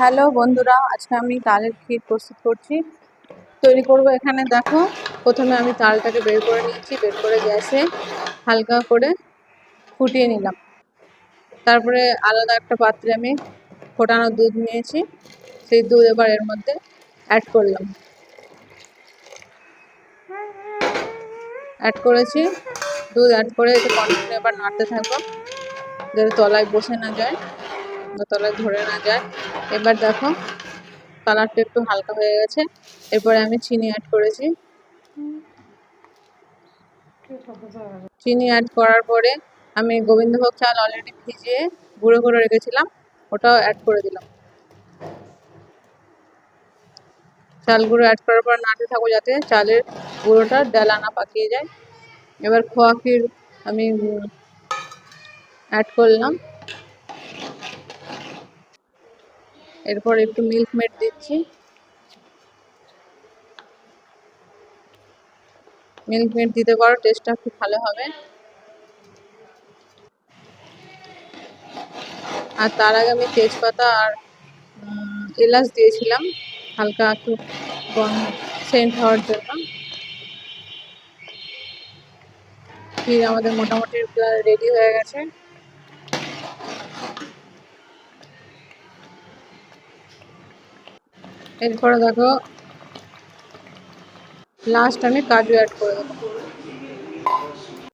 Hello বন্ধুরা, আজকে আমি তালের ক্ষীর প্রস্তুত করছি। তৈরি করব এখানে, দেখো, প্রথমে আমি তালটাকে বের করে নিয়েছি, বের করে গ্যাসে হালকা করে ফুটিয়ে নিলাম। তারপরে আলাদা একটা পাত্রে আমি ফোটানো দুধ নিয়েছি, সেই দুধ এবার এর মধ্যে অ্যাড করলাম। অ্যাড করেছি, দুধ অ্যাড করে এতে কন্টিনিউ এবার নাড়তে থাকব, যাতে তলায় বসে না যায়। তলায় ধরে না যায়। এবার দেখো, কালারটা একটু হালকা হয়ে গেছে। এরপরে আমি চিনি অ্যাড করেছি। চিনি অ্যাড করার পরে আমি গোবিন্দভোগ চাল অলরেডি ভিজিয়ে গুঁড়ো করে রেখেছিলাম, ওটাও অ্যাড করে দিলাম। চাল গুঁড়ো অ্যাড করার পর নাড়তে থাকব যাতে চালের গুঁড়োটা ডালা না পাকিয়ে যায়। এবার খোয়া ক্ষীর আমি অ্যাড করলাম। এরপর একটু মিল্ক মেড দিচ্ছি। মিল্ক মেড দিতে পারো টেস্টটা খুব ভালো হবে। আর তার আগে আমি তেজপাতা আর এলাচ দিয়েছিলাম। হালকা একটু সেন্ট হওয়ার জন্য। ক্ষীর আমাদের মোটামুটি রেডি হয়ে গেছে। এরপরে দেখো লাস্ট আমি কাজু অ্যাড করে দেবো